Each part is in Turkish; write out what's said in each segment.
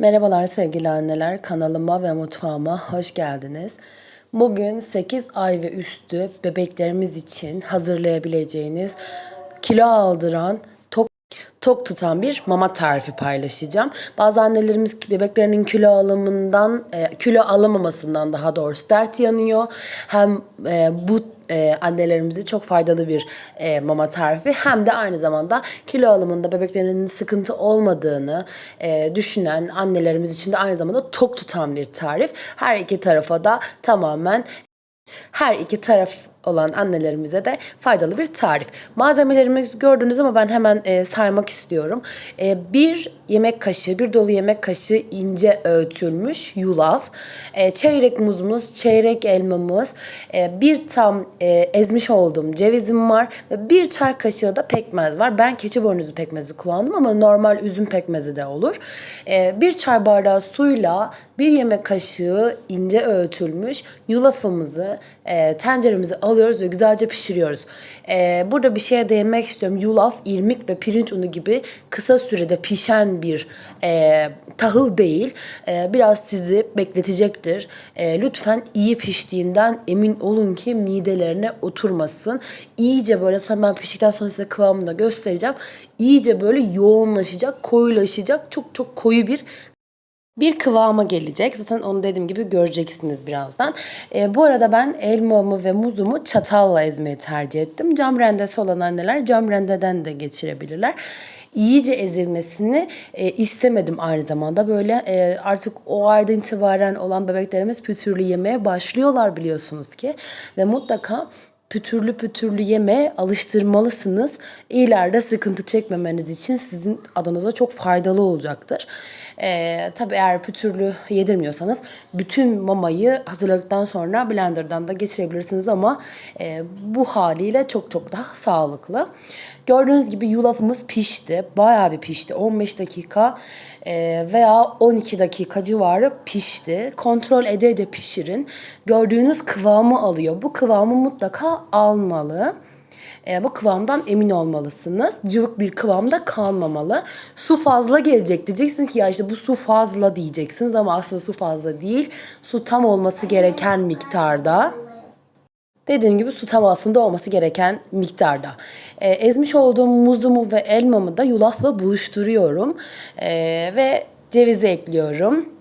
Merhabalar sevgili anneler, kanalıma ve mutfağıma hoş geldiniz. Bugün 8 ay ve üstü bebeklerimiz için hazırlayabileceğiniz kilo aldıran, tok, tok tutan bir mama tarifi paylaşacağım. Bazı annelerimiz bebeklerinin kilo alımından, e, kilo alamamasından daha doğrusu dert yanıyor. Hem e, bu e, annelerimize çok faydalı bir e, mama tarifi hem de aynı zamanda kilo alımında bebeklerinin sıkıntı olmadığını e, düşünen annelerimiz için de aynı zamanda tok tutan bir tarif. Her iki tarafa da tamamen her iki taraf olan annelerimize de faydalı bir tarif. Malzemelerimizi gördünüz ama ben hemen e, saymak istiyorum. E, bir yemek kaşığı, bir dolu yemek kaşığı ince öğütülmüş yulaf, e, çeyrek muzumuz, çeyrek elmamız, e, bir tam e, ezmiş olduğum cevizim var ve bir çay kaşığı da pekmez var. Ben keçi boynuzu pekmezi kullandım ama normal üzüm pekmezi de olur. E, bir çay bardağı suyla bir yemek kaşığı ince öğütülmüş yulafımızı e, tenceremize alıyoruz ve güzelce pişiriyoruz. E, burada bir şeye değinmek istiyorum. Yulaf, irmik ve pirinç unu gibi kısa sürede pişen bir e, tahıl değil. E, biraz sizi bekletecektir. E, lütfen iyi piştiğinden emin olun ki midelerine oturmasın. İyice böyle hemen piştikten sonra size kıvamını da göstereceğim. İyice böyle yoğunlaşacak, koyulaşacak. Çok çok koyu bir bir kıvama gelecek. Zaten onu dediğim gibi göreceksiniz birazdan. E, bu arada ben elmamı ve muzumu çatalla ezmeyi tercih ettim. Cam rendesi olan anneler cam rendeden de geçirebilirler. İyice ezilmesini e, istemedim aynı zamanda. Böyle e, artık o aydan itibaren olan bebeklerimiz pütürlü yemeye başlıyorlar biliyorsunuz ki. Ve mutlaka pütürlü pütürlü yeme alıştırmalısınız. İleride sıkıntı çekmemeniz için sizin adınıza çok faydalı olacaktır. Ee, tabii eğer pütürlü yedirmiyorsanız bütün mamayı hazırladıktan sonra blenderdan da geçirebilirsiniz ama e, bu haliyle çok çok daha sağlıklı. Gördüğünüz gibi yulafımız pişti. Bayağı bir pişti. 15 dakika e, veya 12 dakika civarı pişti. Kontrol ede de pişirin. Gördüğünüz kıvamı alıyor. Bu kıvamı mutlaka almalı. E, bu kıvamdan emin olmalısınız. Cıvık bir kıvamda kalmamalı. Su fazla gelecek diyeceksiniz ki ya işte bu su fazla diyeceksiniz ama aslında su fazla değil. Su tam olması gereken miktarda. Dediğim gibi su tam aslında olması gereken miktarda. E, ezmiş olduğum muzumu ve elmamı da yulafla buluşturuyorum. E, ve cevizi ekliyorum.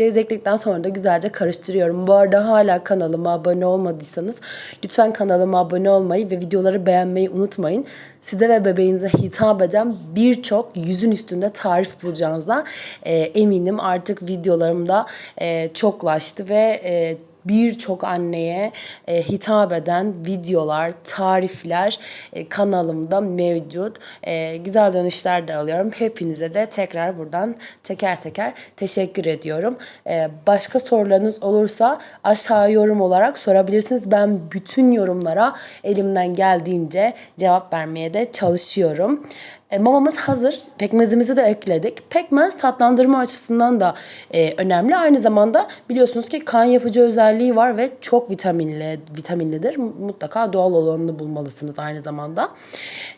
Ceviz sonra da güzelce karıştırıyorum. Bu arada hala kanalıma abone olmadıysanız lütfen kanalıma abone olmayı ve videoları beğenmeyi unutmayın. Size ve bebeğinize hitap eden birçok yüzün üstünde tarif bulacağınızda e, eminim. Artık videolarımda e, çoklaştı ve e, birçok anneye e, hitap eden videolar, tarifler e, kanalımda mevcut. E, güzel dönüşler de alıyorum. Hepinize de tekrar buradan teker teker teşekkür ediyorum. E, başka sorularınız olursa aşağı yorum olarak sorabilirsiniz. Ben bütün yorumlara elimden geldiğince cevap vermeye de çalışıyorum. E, mamamız hazır. Pekmezimizi de ekledik. Pekmez tatlandırma açısından da e, önemli. Aynı zamanda biliyorsunuz ki kan yapıcı özelliği var ve çok vitaminli vitaminlidir. Mutlaka doğal olanını bulmalısınız aynı zamanda.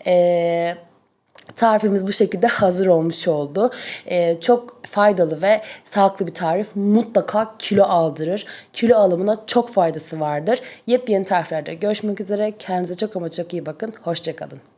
Eee Tarifimiz bu şekilde hazır olmuş oldu. Ee, çok faydalı ve sağlıklı bir tarif. Mutlaka kilo aldırır. Kilo alımına çok faydası vardır. Yepyeni tariflerde görüşmek üzere. Kendinize çok ama çok iyi bakın. Hoşçakalın.